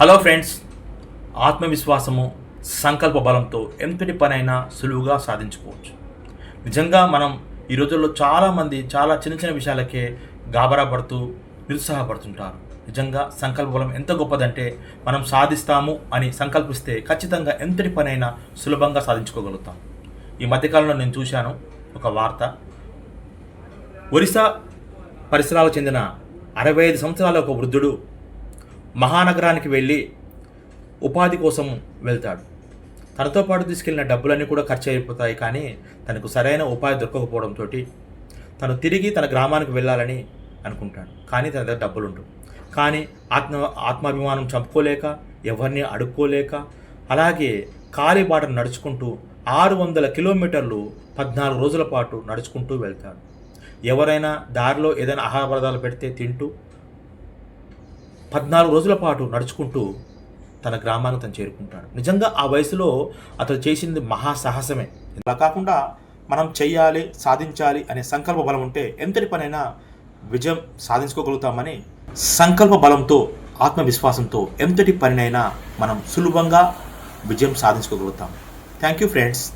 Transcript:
Hello friends ఆత్మవిశ్వాసము సంకల్ప బలంతో ఎంతటి పనైనా సులువుగా సాధించుకోవచ్చు. నిజంగా మనం ఈ రోజుల్లో చాలామంది చాలా చిన్న చిన్న విషయాలకే గాబరా పడుతూ నిరుత్సాహపడుతుంటారు. నిజంగా సంకల్ప బలం ఎంత గొప్పదంటే మనం సాధిస్తాము అని సంకల్పిస్తే ఖచ్చితంగా ఎంతటి పనైనా సులభంగా సాధించుకోగలుగుతాం. ఈ మధ్యకాలంలో నేను చూశాను ఒక వార్త. ఒరిస్సా పరిసరాలకు చెందిన అరవై ఐదు సంవత్సరాల ఒక వృద్ధుడు మహానగరానికి వెళ్ళి ఉపాధి కోసం వెళ్తాడు. తనతో పాటు తీసుకెళ్ళిన డబ్బులన్నీ కూడా ఖర్చు అయిపోతాయి కానీ తనకు సరైన ఉపాధి దొరకకపోవడంతో తను తిరిగి తన గ్రామానికి వెళ్ళాలని అనుకుంటాడు. కానీ తన దగ్గర డబ్బులు ఉండవు కానీ ఆత్మ ఆత్మాభిమానం చంపుకోలేక ఎవరిని అడుక్కోలేక అలాగే కాలిబాటను నడుచుకుంటూ ఆరు వందల కిలోమీటర్లు పద్నాలుగు రోజుల పాటు నడుచుకుంటూ వెళ్తాడు. ఎవరైనా దారిలో ఏదైనా ఆహార పదార్థాలు పెడితే తింటూ పద్నాలుగు రోజుల పాటు నడుచుకుంటూ తన గ్రామానికి తను చేరుకుంటాడు. నిజంగా ఆ వయసులో అతను చేసింది మహా సాహసమే. ఇలా కాకుండా మనం చెయ్యాలి సాధించాలి అనే సంకల్ప బలం ఉంటే ఎంతటి పనైనా విజయం సాధించుకోగలుగుతామని సంకల్ప బలంతో ఆత్మవిశ్వాసంతో ఎంతటి పనినైనా మనం సులభంగా విజయం సాధించుకోగలుగుతాం. Thank you friends